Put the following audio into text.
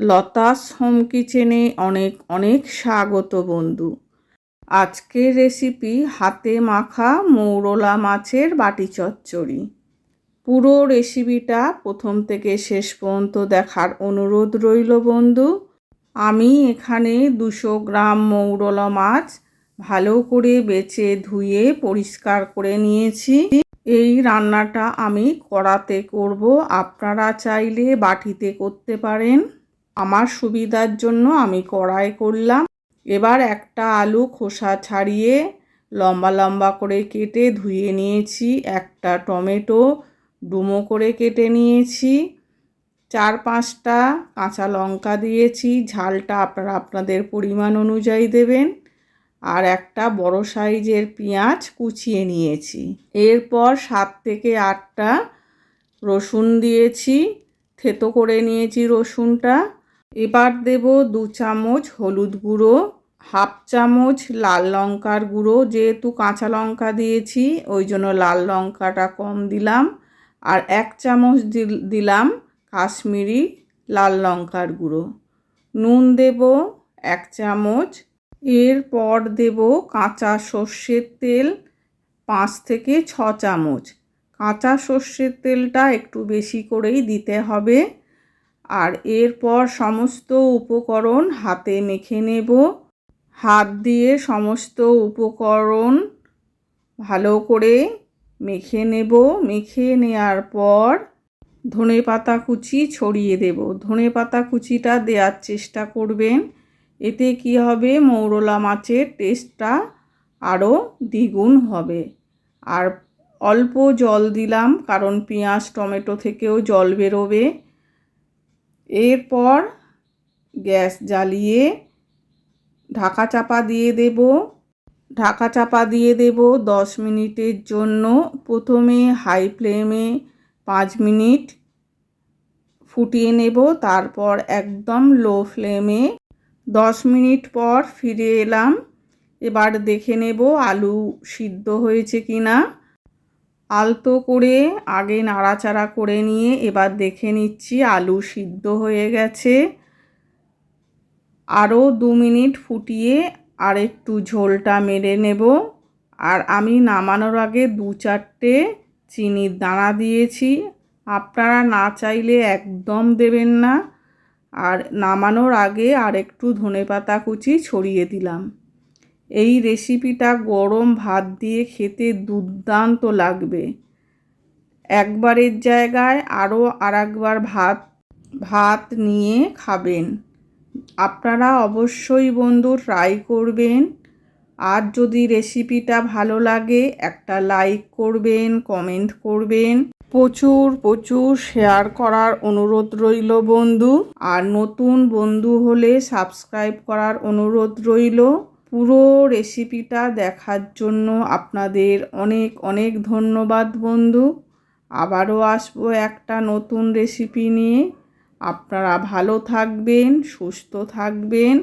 Lata's home কিচেনে অনেক অনেক স্বাগত বন্ধু। আজকের রেসিপি হাতে মাখা মৌরলা মাছের বাটি চচ্চড়ি। পুরো রেসিপিটা প্রথম থেকে শেষ পর্যন্ত দেখার অনুরোধ রইল বন্ধু। আমি এখানে দুশো গ্রাম মৌরলা মাছ ভালো করে বেছে ধুয়ে পরিষ্কার করে নিয়েছি। এই রান্নাটা আমি কড়াতে করব। আপনারা চাইলে বাটিতে করতে পারেন। আমার সুবিধার জন্য আমি কড়াই করলাম। এবার একটা আলু খোসা ছাড়িয়ে লম্বা লম্বা করে কেটে ধুয়ে নিয়েছি। একটা টমেটো ডুমো করে কেটে নিয়েছি। চার পাঁচটা কাঁচা লঙ্কা দিয়েছি। ঝালটা আপনারা আপনাদের পরিমাণ অনুযায়ী দেবেন। আর একটা বড় সাইজের পেঁয়াজ কুচিয়ে নিয়েছি। এরপর সাত থেকে আটটা রসুন দিয়েছি। থেতো করে নিয়েছি রসুনটা। এবার দেব দু চামচ হলুদ গুঁড়ো, হাফ চামচ লাল লঙ্কার গুঁড়ো, যেহেতু কাঁচা লঙ্কা দিয়েছি, ওই জন্য লাল লঙ্কাটা কম দিলাম। আর এক চামচ দিলাম কাশ্মীরি লাল লঙ্কার গুঁড়ো। নুন দেব এক চামচ। এরপর দেব কাঁচা সর্ষের তেল পাঁচ থেকে ছ চামচ। কাঁচা সর্ষের তেলটা একটু বেশি করেই দিতে হবে। আর এরপর সমস্ত উপকরণ হাতে মেখে নেব। হাত দিয়ে সমস্ত উপকরণ ভালো করে মেখে নেব। মেখে নেওয়ার পর ধনে পাতা কুচি ছড়িয়ে দেব। ধনে পাতা কুচিটা দেওয়ার চেষ্টা করবেন। এতে কি হবে? মৌরলা মাছের টেস্টটা আরও দ্বিগুণ হবে। আর অল্প জল দিলাম, কারণ পেঁয়াজ, টমেটো থেকেও জল বেরোবে। এরপর গ্যাস জ্বালিয়ে ঢাকা চাপা দিয়ে দেব। ঢাকা চাপা দিয়ে দেব দশ মিনিটের জন্য। প্রথমে হাই ফ্লেমে পাঁচ মিনিট ফুটিয়ে নেব, তারপর একদম লো ফ্লেমে দশ মিনিট পর ফিরে এলাম। এবার দেখে নেব আলু সিদ্ধ হয়েছে কি না আলতো করে, আগে নাড়াচাড়া করে নিয়ে এবার দেখে নিচ্ছি আলু সিদ্ধ হয়ে গেছে। আরও দু মিনিট ফুটিয়ে আর একটু ঝোলটা মেরে নেব। আর আমি নামানোর আগে দু চারটে চিনির দানা দিয়েছি। আপনারা না চাইলে একদম দেবেন না। আর নামানোর আগে আর একটু ধনে পাতা কুচি ছড়িয়ে দিলাম। এই রেসিপিটা গরম ভাত দিয়ে খেতে দুর্দান্ত লাগবে। একবারের জায়গায় আরও আর একবার ভাত ভাত নিয়ে খাবেন। আপনারা অবশ্যই বন্ধু ট্রাই করবেন। আর যদি রেসিপিটা ভালো লাগে, একটা লাইক করবেন কমেন্ট করবেন। প্রচুর প্রচুর শেয়ার করার অনুরোধ রইল বন্ধু। আর নতুন বন্ধু হলে সাবস্ক্রাইব করার অনুরোধ রইল। পুরো রেসিপিটা দেখার জন্য আপনাদের অনেক অনেক ধন্যবাদ বন্ধু। আবারও আসব একটা নতুন রেসিপি নিয়ে। আপনারা ভালো থাকবেন, সুস্থ থাকবেন।